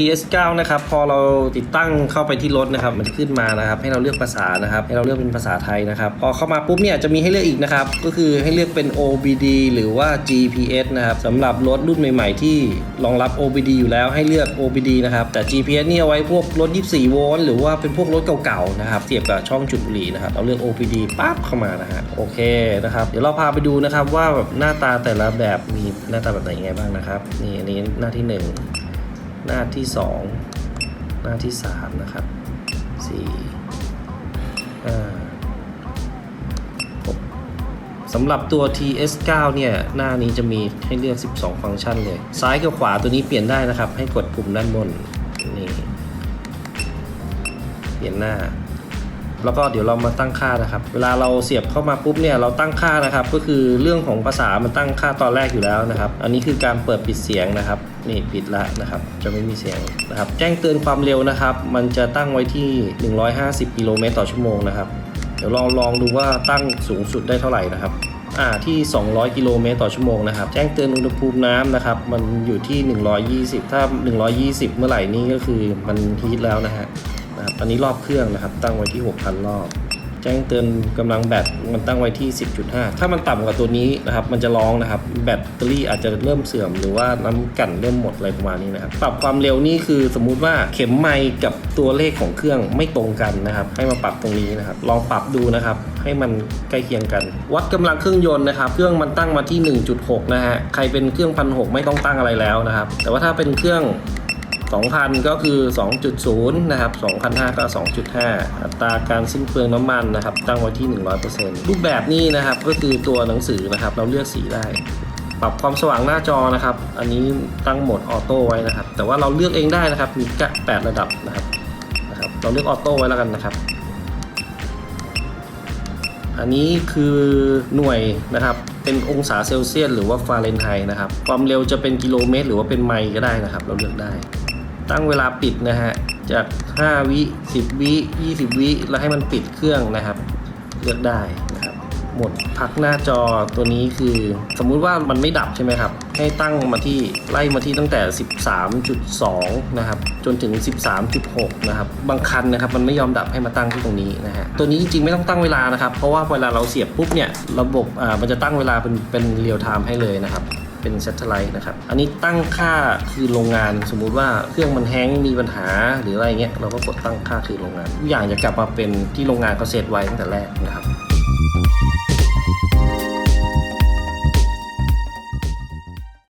TS9 นะครับ พอเราติดตั้งเข้าไปที่รถนะครับ มันขึ้นมานะครับ ให้เราเลือกภาษานะครับ ให้เราเลือกเป็นภาษาไทยนะครับ พอเข้ามาปุ๊บเนี่ยจะมีให้เลือกอีกนะครับ ก็คือให้เลือกเป็น OBD หรือว่า GPS นะครับสำหรับรถรุ่นใหม่ ๆ ที่รองรับ OBD อยู่แล้วให้เลือก OBD นะครับ แต่ GPS เนี่ยเอาไว้พวกรถ 24 โวลต์หรือว่าเป็นพวกรถเก่าๆนะครับเสียบกับช่องจุดบุหรี่นะครับ เราเลือก OBD ปั๊บเข้ามานะฮะ โอเคนะครับ เดี๋ยวเราพาไปดูนะครับว่าแบบหน้าตาแต่ละแบบมีหน้าตาแบบไหนยังไงบ้างนะครับ นี่อันนี้หน้าที่หนึ่ง หน้าที่ 2 หน้าที่ 3 นะครับ 4 5สำหรับตัว TS9 เนี่ย หน้านี้จะมีให้เลือก 12 ฟังก์ชันเลย ซ้ายกับขวาตัวนี้เปลี่ยนได้นะครับ ให้กดปุ่มด้านบน นี่ เปลี่ยนหน้า แล้วก็เดี๋ยวเรามาตั้งค่านะครับ เวลาเราเสียบเข้ามาปุ๊บเนี่ยเราตั้งค่านะครับ ก็คือเรื่องของภาษามันตั้งค่าตอนแรกอยู่แล้วนะครับ อันนี้คือการเปิดปิดเสียงนะครับนี่ปิดละนะครับ จะไม่มีเสียงนะครับ แจ้งเตือนความเร็วนะครับ มันจะตั้งไว้ที่ 150กิโลเมตรต่อชั่วโมงนะครับ เดี๋ยวลองลองดูว่าตั้งสูงสุดได้เท่าไหร่นะครับอ่าที่ 200 กิโลเมตรต่อชั่วโมงนะครับ แจ้งเตือนอุณหภูมิน้ำนะครับ มันอยู่ที่ 120 ถ้า 120 เมื่อไหร่นี่ก็คือมันฮีทแล้วนะฮะ นะครับอันนี้รอบเครื่องนะครับ ตั้งไว้ที่ 6,000 รอบ แจ้งเตือนกำลังแบตมันตั้งไว้ที่ 10.5 ถ้ามันต่ำกว่าตัวนี้นะครับ มันจะร้องนะครับ แบตเตอรี่อาจจะเริ่มเสื่อมหรือว่าน้ำกัน เริ่มหมดอะไรประมาณนี้นะครับ ปรับความเร็วนี่คือสมมุติว่าเข็มไมค์กับตัวเลขของเครื่องไม่ตรงกันนะครับ ให้มาปรับตรงนี้นะครับ ลองปรับดูนะครับ ให้มันใกล้เคียงกัน วัดกำลังเครื่องยนต์นะครับ เครื่องมันตั้งมาที่ 1.6 นะฮะ ใครเป็นเครื่องพันหไม่ต้องตั้งอะไรแล้วนะครับ แต่ว่าถ้าเป็นเครื่อง 2,000 ก็คือ 2.0 นะครับ 2,500 ก็ 2.5 อัตราการสิ้นเปลืองน้ำมันนะครับ ตั้งไว้ที่ 100%รูปแบบนี้นะครับก็คือตัวหนังสือนะครับ เราเลือกสีได้ ปรับความสว่างหน้าจอนะครับ อันนี้ตั้งโหมดออโต้ไว้นะครับ แต่ว่าเราเลือกเองได้นะครับ มีกะ8ระดับนะครับนะครับ เราเลือกออโต้ไว้แล้วกันนะครับ อันนี้คือหน่วยนะครับเป็นองศาเซลเซียสหรือว่าฟาเรนไฮต์นะครับ ความเร็วจะเป็นกิโลเมตร หรือว่าเป็นไมล์ก็ได้นะครับ เราเลือกได้ ตั้งเวลาปิดนะฮะ จาก 5 วิ 10 วิ 20 วิ แล้วให้มันปิดเครื่องนะครับ เลือกได้นะครับ หมดพักหน้าจอตัวนี้คือ สมมุติว่ามันไม่ดับใช่ไหมครับ ให้ตั้งมาที่ไล่มาที่ตั้งแต่ 13.2 นะครับ จนถึง 13.6 นะครับ บางคันนะครับ มันไม่ยอมดับให้มาตั้งที่ตรงนี้นะฮะ ตัวนี้จริงๆไม่ต้องตั้งเวลานะครับ เพราะว่าเวลาเราเสียบปุ๊บเนี่ย ระบบอ่ามันจะตั้งเวลาเป็นเป็นเรียลไทม์ให้เลยนะครับ เป็น s ซตเทไลท์นะครับ อันนี้ตั้งค่าคือโรงงาน สมมุติว่าเครื่องมันแห้งมีปัญหาหรืออะไรเงี้ยเราก็กดตั้งค่าคือโรงงานทุกอย่างจะกลับมาเป็นที่โรงงานเขาเซตไว้ตั้งแต่แรกนะครับ